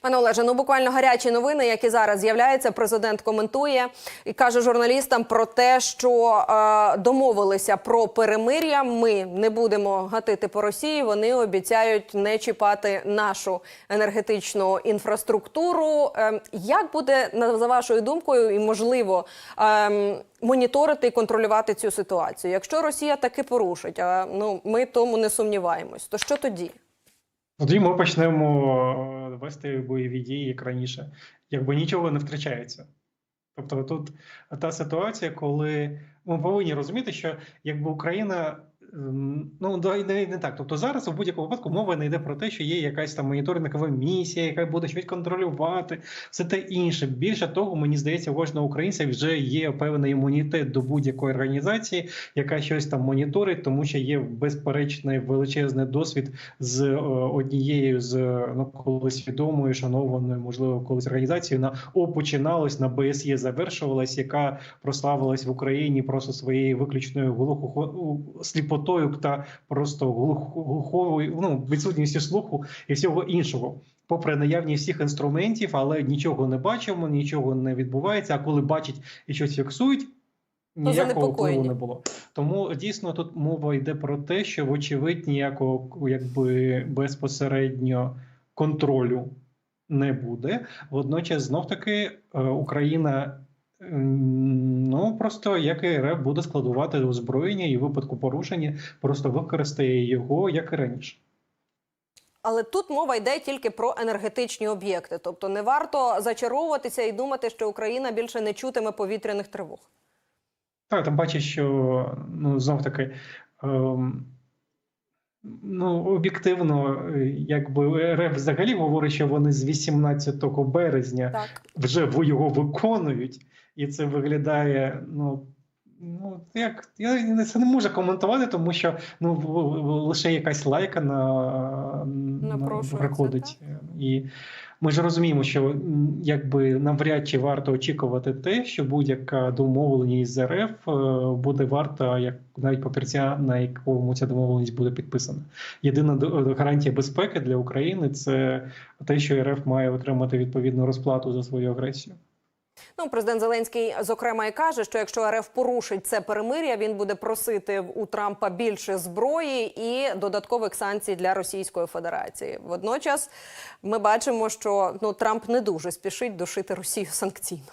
Пане Олеже, ну буквально гарячі новини, які зараз з'являються. Президент коментує і каже журналістам про те, що е, домовилися про перемир'я. Ми не будемо гатити по Росії. Вони обіцяють не чіпати нашу енергетичну інфраструктуру. Е, як буде за вашою думкою, і можливо е, моніторити і контролювати цю ситуацію? Якщо Росія таки порушить, а ну ми тому не сумніваємось, то що тоді? Тоді ми почнемо е, вести бойові дії як раніше, якби нічого не втрачається. Тобто тут та ситуація, коли ми повинні розуміти, що якби Україна. Ем, Ну, не, не так. Тобто зараз у будь-якому випадку мова не йде про те, що є якась там моніторингова місія, яка буде щось контролювати, все те інше. Більше того, мені здається, кожного українця вже є певний імунітет до будь-якої організації, яка щось там моніторить, тому що є безперечний величезний досвід з е, однією з е, ну колись відомою, шанованою, можливо, колись організацією на О починалось, на БСЄ завершувалась, яка прославилась в Україні просто своєю виключною глухо сліпотою та просто глухо- глуховою ну відсутністю слуху і всього іншого. Попри наявність всіх інструментів, але нічого не бачимо, нічого не відбувається. А коли бачать і щось фіксують, ніякого впливу не було. Тому дійсно тут мова йде про те, що вочевидь ніякого якби безпосередньо контролю не буде. Водночас, знов таки, е, Україна. Ну просто як і РФ буде складувати озброєння і в випадку порушення просто використає його як і раніше. Але тут мова йде тільки про енергетичні об'єкти. Тобто не варто зачаровуватися і думати, що Україна більше не чутиме повітряних тривог. Так, там бачиш, що ну знов таки. Ем, Ну, об'єктивно, е, якби РФ взагалі говорить, що вони з 18 березня Так. вже його виконують, і це виглядає. Ну ну як я це не можу коментувати, тому що ну лише якась лайка на, на приходить. І ми ж розуміємо, що якби навряд чи варто очікувати те, що будь-яка домовленість з РФ е, буде варта як навіть папірця, на якому ця домовленість буде підписана. Єдина до- гарантія безпеки для України це те, що РФ має отримати відповідну розплату за свою агресію. Ну, президент Зеленський, зокрема, і каже, що якщо РФ порушить це перемир'я, він буде просити у Трампа більше зброї і додаткових санкцій для Російської Федерації. Водночас ми бачимо, що ну Трамп не дуже спішить душити Росію санкційно.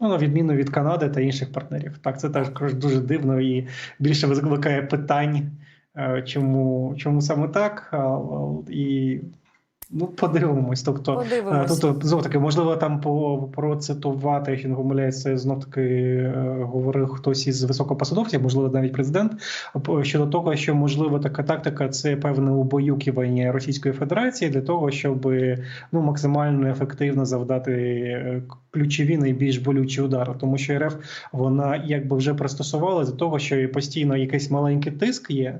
Ну, на відміну від Канади та інших партнерів. Так, це також дуже дивно і більше викликає питань, е, чому, чому саме так. І ну, подивимось. Тобто, Подивимось. Тобто, знов таки, можливо, там по процитувати, якщо не помиляюся, знов таки е, говорив хтось із високопосадовців, можливо, навіть президент, щодо того, що можливо така тактика це певне убоюкування Російської Федерації для того, щоб ну максимально ефективно завдати е, ключові найбільш болючі удари, тому що РФ вона якби вже пристосувалася до того, що постійно якийсь маленький тиск є.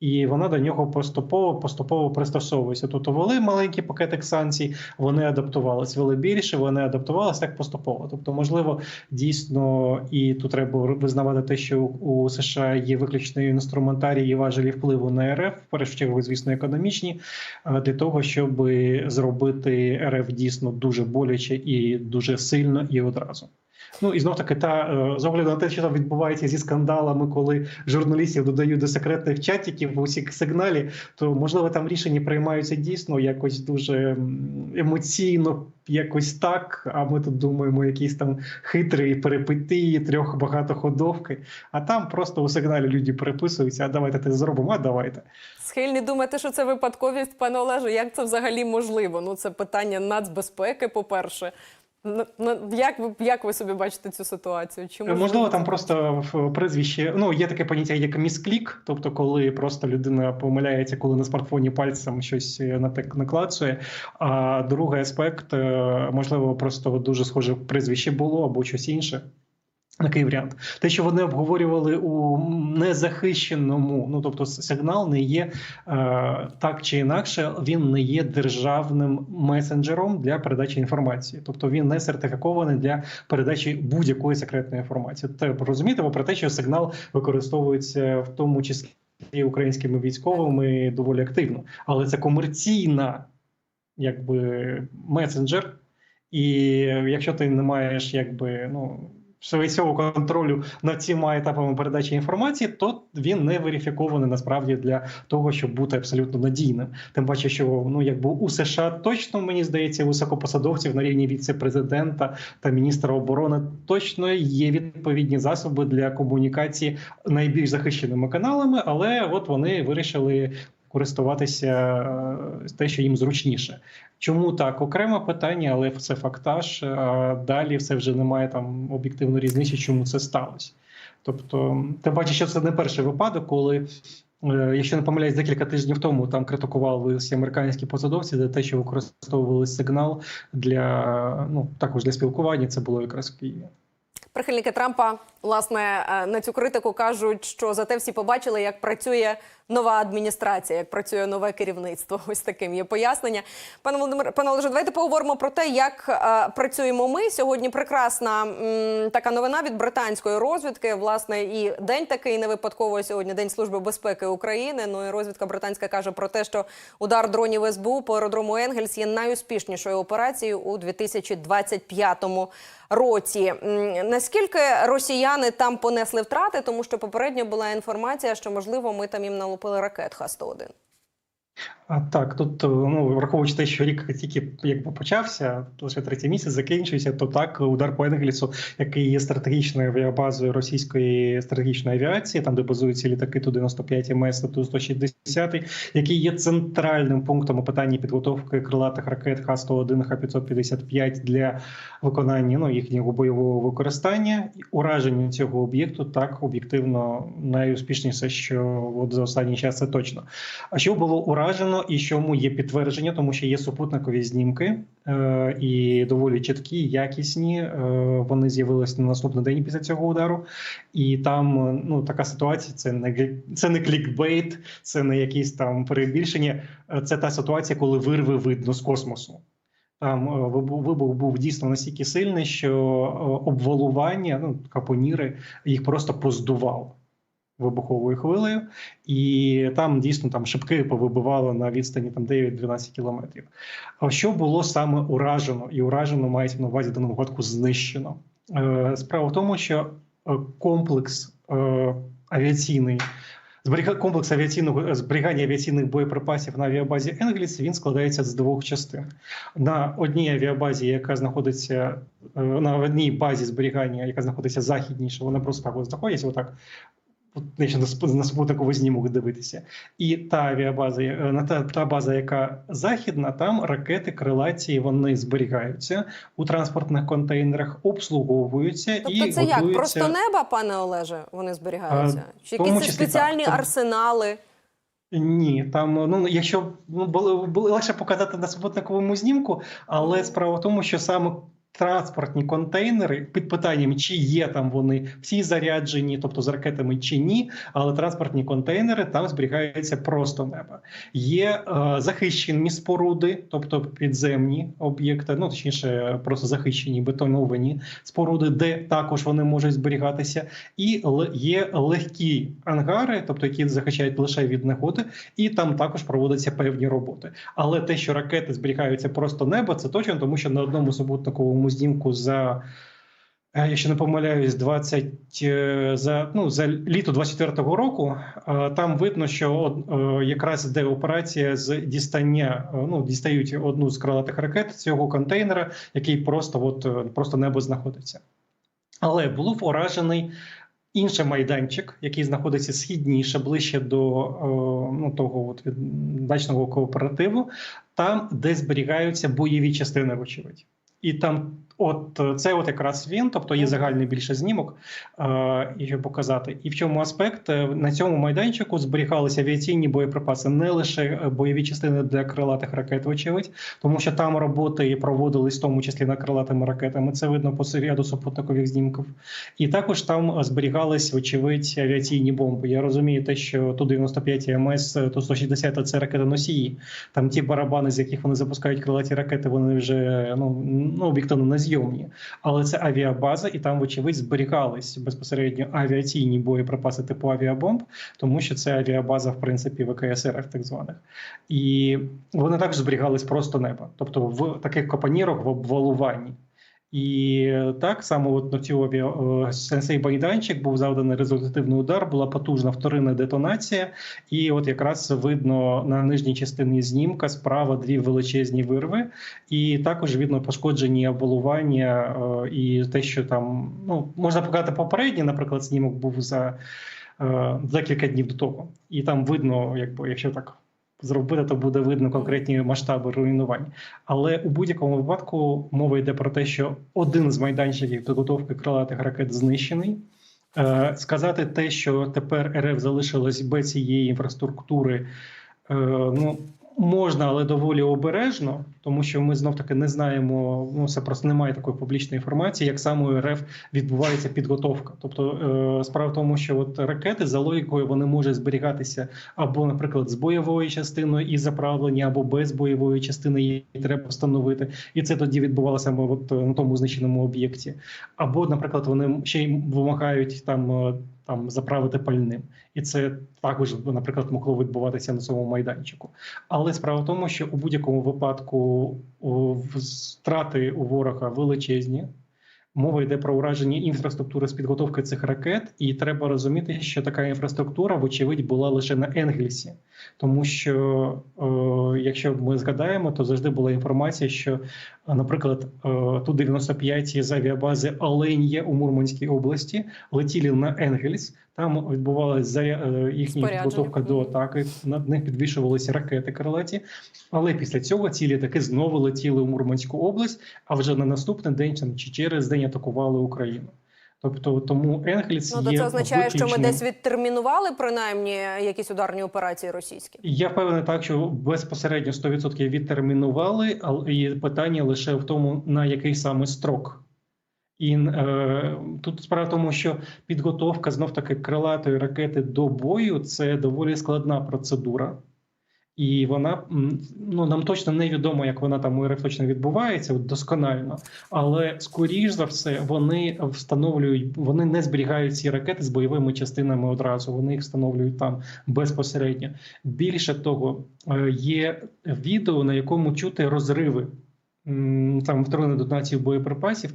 І вона до нього поступово поступово пристосовується. Тобто ввели маленький пакетик санкцій, вони адаптувалися, ввели більше, вони адаптувалися так поступово. Тобто, можливо, дійсно, і тут треба визнавати те, що у США є виключний інструментарій і важелі впливу на РФ, в чергу, звісно, економічні, е, для того, щоб зробити РФ дійсно дуже боляче і дуже сильно і одразу. Ну і знов таки, та е, з огляду на те, що там відбувається зі скандалами, коли журналістів додають до секретних чатиків в усіх сигналі, то можливо там рішення приймаються дійсно якось дуже емоційно, якось так. А ми тут думаємо, якісь там хитрі перипетії, трьох багатоходовки. А там просто у сигналі люди переписуються. А давайте це зробимо, а давайте. Схильні думати, що це випадковість, пане Олеже. Як це взагалі можливо? Ну це питання нацбезпеки, по-перше. Н- н- Як ви як ви собі бачите цю ситуацію? Чи Можливо, можливо там просто в прізвищі, Ну є таке поняття, як місклік, тобто, коли просто людина помиляється, коли на смартфоні пальцем щось на натик- наклацує. А другий аспект, е, можливо, просто дуже схоже прізвище було або щось інше. Такий варіант. Те, що вони обговорювали у незахищеному, ну тобто сигнал не є е, так чи інакше, він не є державним месенджером для передачі інформації, тобто він не сертифікований для передачі будь-якої секретної інформації. Це розумієте, ви про те, що сигнал використовується в тому числі українськими військовими доволі активно, але це комерційна якби месенджер, і якщо ти не маєш якби ну. Цього контролю над цими етапами передачі інформації, то він не верифікований насправді для того, щоб бути абсолютно надійним. Тим паче, що ну якби у США точно мені здається, високопосадовців на рівні віце-президента та міністра оборони точно є відповідні засоби для комунікації найбільш захищеними каналами, але от вони вирішили користуватися е, те, що їм зручніше. Чому так? Окреме питання, але це фактаж. А далі все вже немає там об'єктивної різниці, чому це сталося. Тобто, ти бачиш, що це не перший випадок, коли. е, Якщо не помиляюсь, декілька тижнів тому там критикували всі американські посадовці за те, що використовували сигнал для ну також для спілкування. Це було якраз в. Прихильники Трампа власне е, на цю критику кажуть, що зате всі побачили, як працює нова адміністрація, як працює нове керівництво. Ось таким є пояснення. Пане Володимир, пане Олеже, давайте поговоримо про те, як е, працюємо ми сьогодні. Прекрасна м, така новина від британської розвідки. Власне, і день такий не випадково сьогодні. День служби безпеки України. Ну і розвідка британська каже про те, що удар дронів СБУ по аеродрому Енгельс є найуспішнішою операцією у 2025 році. М, Наскільки росіяни там понесли втрати, тому що попередньо була інформація, що можливо ми там їм налупили ракет Х-101. А так, тут ну враховуючи те, що рік тільки якби почався, лише третій місяць закінчується, то так удар по Енглісу, який є стратегічною авіабазою російської стратегічної авіації, там де базуються літаки ту 95 МС ту 160, який є центральним пунктом у питанні підготовки крилатих ракет Х-101, Х-555 для виконання ну їхнього бойового використання. І Ураження цього об'єкту так об'єктивно найуспішніше, що от за останній час це точно. А що було уражено, і чому є підтвердження, тому що є супутникові знімки е, і доволі чіткі, якісні. Е, вони з'явилися на наступний день після цього удару. І там е, ну така ситуація. Це не це не клікбейт, це не якісь там перебільшення. Е, Це та ситуація, коли вирви видно з космосу. Там е, вибух був дійсно настільки сильний, що обвалування, ну капоніри, їх просто поздував вибуховою хвилею, і там дійсно там шибки повибивало на відстані там 9-12 кілометрів. А що було саме уражено? І уражено мається на увазі даному випадку знищено. Е, Справа в тому, що е, комплекс е, авіаційний. Комплекс авіаційного зберігання авіаційних боєприпасів на авіабазі Енгліс він складається з двох частин. На одній авіабазі, яка знаходиться на одній базі зберігання, яка знаходиться західніше, вона просто так знаходиться, отак. Якщо на супутниковий знімок дивитися, і та авіабаза, е, на та, та база, яка західна, там ракети крилаті вони зберігаються у транспортних контейнерах, обслуговуються Тобто, і це як просто неба, пане Олеже, вони зберігаються? Чи якісь спеціальні так. Арсенали? Ні, там ну якщо ну було, було легше показати на супутниковому знімку, але справа в тому, що саме транспортні контейнери під питанням, чи є там вони всі заряджені, тобто з ракетами чи ні, але транспортні контейнери там зберігаються просто неба. Є е, захищені споруди, тобто підземні об'єкти, ну точніше, просто захищені бетоновані споруди, де також вони можуть зберігатися, і є легкі ангари, тобто які захищають лише від негоди, і там також проводяться певні роботи. Але те, що ракети зберігаються просто небо, це точно, тому що на одному супутниковому знімку за. е, Якщо не помиляюсь, 20, е, за ну за літо 24-го року там видно, що е, якраз йде операція з дістання. Ну дістають одну з крилатих ракет цього контейнера, який просто от просто небо знаходиться. Але був уражений інший майданчик, який знаходиться східніше, ближче до ну, того от дачного кооперативу, там, де зберігаються бойові частини, вочевидь. І там, от е, це от якраз він, тобто є загальний більше знімок, е, і щоб показати. І в чому аспект Е, на цьому майданчику зберігалися авіаційні боєприпаси, не лише е, бойові частини для крилатих ракет, вочевидь, тому що там роботи проводились в тому числі над крилатими ракетами. Це видно по ряду супутникових знімків. І також там зберігались, вочевидь, авіаційні бомби. Я розумію те, що ту 95 МС, ту 160 це ракети носії. Там ті барабани, з яких вони запускають крилаті ракети, вони вже ну ну об'єктивно незйомні, але це авіабаза, і там, вочевидь, зберігались безпосередньо авіаційні боєприпаси типу авіабомб, тому що це авіабаза, в принципі, ВКСР так званих, і вони також зберігались просто неба, тобто в таких копанірок в обвалуванні. І так само, от на е, цей майданчик був завданий результативний удар, була потужна вторинна детонація, і от якраз видно на нижній частині знімка справа дві величезні вирви, і також видно пошкоджені обвалування е, і те, що там ну можна показати попередній, наприклад, знімок був за декілька днів до того, і там видно, якби якщо так. Зробити, то буде видно конкретні масштаби руйнувань. Але у будь-якому випадку мова йде про те, що один з майданчиків підготовки крилатих ракет знищений. Е, Сказати те, що тепер РФ залишилось без цієї інфраструктури, е, ну можна, але доволі обережно, тому що ми знов таки не знаємо. Ну це просто немає такої публічної інформації, як саме РФ відбувається підготовка. Тобто е, справа в тому, що от ракети за логікою вони можуть зберігатися або, наприклад, з бойовою частиною і заправлення, або без бойової частини її треба встановити, і це тоді відбувалося от на тому знищеному об'єкті. Або, наприклад, вони ще й вимагають там. Там заправити пальним, і це також, наприклад, могло відбуватися на цьому майданчику. Але справа в тому, що у будь-якому випадку втрати у ворога величезні. Мова йде про ураження інфраструктури з підготовки цих ракет, і треба розуміти, що така інфраструктура, вочевидь, була лише на Енгельсі, тому що е, якщо ми згадаємо, то завжди була інформація, що, е, наприклад, ту 95 з авіабази Оленє у Мурманській області летіли на Енгельс. Там відбувалася е, їхня підготовка до атаки. Над них підвішувалися ракети крилаті. Але після цього ці літаки знову летіли у Мурманську область, а вже на наступний день там, чи через день атакували Україну. Тобто тому Енгельс Ну то є це означає, що ми десь відтермінували принаймні якісь ударні операції російські. Я впевнений так, що безпосередньо 100% відтермінували, але і питання лише в тому, на який саме строк. І е, тут справа в тому, що підготовка знов таки крилатої ракети до бою це доволі складна процедура. І вона ну нам точно не відомо, як вона там у РФ точно відбувається досконально. Але скоріш за все вони встановлюють, вони не зберігають ці ракети з бойовими частинами одразу. Вони їх встановлюють там безпосередньо. Більше того, е, є відео, на якому чути розриви там вторинної детонації боєприпасів,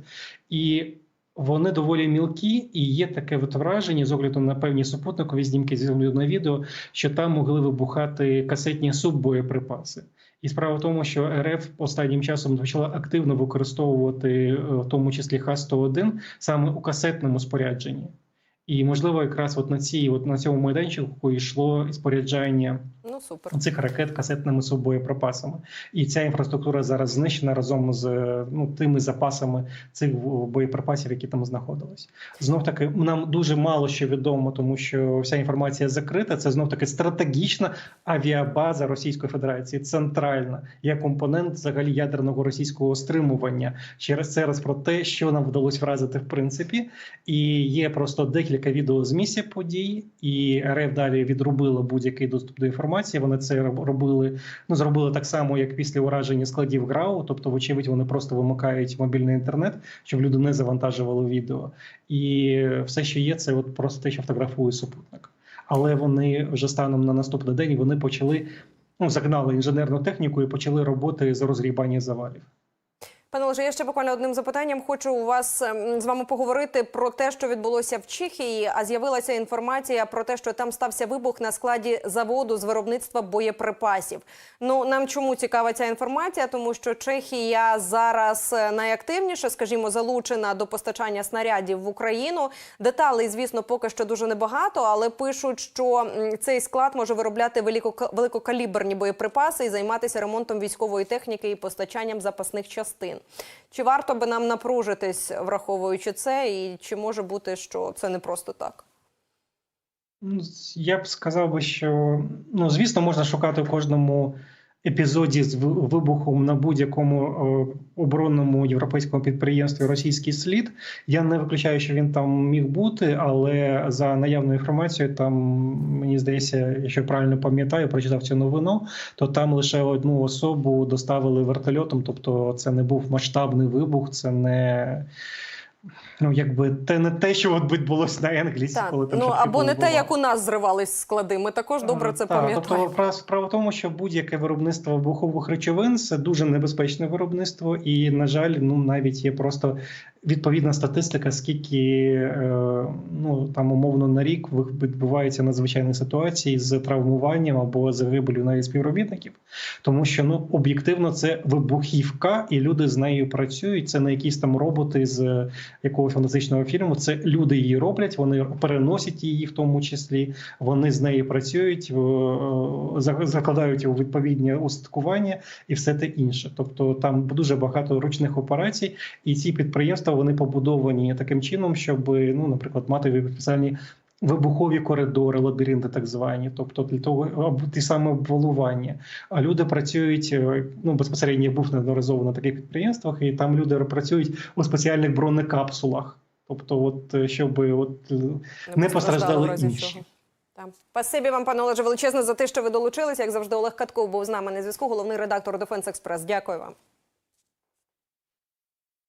і вони доволі мілкі, і є таке враження з огляду на певні супутникові знімки з на відео, що там могли вибухати касетні суббоєприпаси. І справа в тому, що РФ останнім часом почала активно використовувати, е, в тому числі Х-101, саме у касетному спорядженні. І можливо, якраз от на цій, от на цьому майданчику йшло споряджання Ну супер. цих ракет касетними суббоєприпасами. І ця інфраструктура зараз знищена разом з е, ну тими запасами цих боєприпасів, які там знаходились. Знов таки нам дуже мало що відомо, тому що вся інформація закрита. Це знов таки стратегічна авіабаза Російської Федерації, центральна як компонент взагалі ядерного російського стримування. Через це раз про те, що нам вдалося вразити в принципі, і є просто декілька відео з місця подій, і РФ далі відрубила будь-який доступ до інформації. Вони це робили. Ну зробили так само, як після ураження складів ГРАУ. Тобто, вочевидь, вони просто вимикають мобільний інтернет, щоб люди не завантажували відео. І все, що є, це от просто те, що фотографує супутник. Але вони вже станом на наступний день вони почали. Ну, загнали інженерну техніку і почали роботи з розгрібання завалів. Пане Олеже, я ще буквально одним запитанням хочу у вас ем, з вами поговорити про те, що відбулося в Чехії. А з'явилася інформація про те, що там стався вибух на складі заводу з виробництва боєприпасів. Ну нам чому цікава ця інформація? Тому що Чехія зараз е, найактивніше, скажімо, залучена до постачання снарядів в Україну. Деталей, звісно, поки що дуже небагато, але пишуть, що цей склад може виробляти велико- боєприпаси і займатися ремонтом військової техніки і постачанням запасних частин. Чи варто би нам напружитись, враховуючи це, і чи може бути, що це не просто так? Ну, Я б сказав би, що ну звісно, можна шукати в кожному епізоді з вибухом на будь-якому е, оборонному європейському підприємстві російський слід. Я не виключаю, що він там міг бути, але за наявною інформацією, там мені здається, якщо правильно пам'ятаю, прочитав цю новину, то там лише одну особу доставили вертольотом. Тобто, це не був масштабний вибух, це не. Ну, якби те не те, що от відбулося на Енглісі, Так, коли там ну або не те, як у нас зривались склади. Ми також добре це Е, Так, пам'ятаємо. Тобто, справа в тому, що будь-яке виробництво вибухових речовин це дуже небезпечне виробництво, і на жаль, ну навіть є просто відповідна статистика, скільки е, ну там умовно на рік відбувається надзвичайні ситуації з травмуванням або загибелю навіть співробітників, тому що ну об'єктивно це вибухівка, і люди з нею працюють. Це не якісь там роботи з якогось фантастичного фільму. Це люди її роблять, вони переносять її в тому числі. Вони з нею працюють, е, закладають у відповідні устаткування і все те інше. Тобто там дуже багато ручних операцій, і ці підприємства вони побудовані таким чином, щоб ну, наприклад, мати спеціальні. Вибухові коридори, лабіринти, так звані, тобто для того або ті саме обвалування. А люди працюють е, ну безпосередньо я був неодноразово на таких підприємствах, і там люди працюють у спеціальних бронекапсулах. Тобто, от е, щоб от е, не постраждали інші. Спасибі вам, пане Олеже, величезне за те, що ви долучилися. Як завжди, Олег Катков був з нами на зв'язку. Головний редактор Дефенс Експрес. Дякую вам.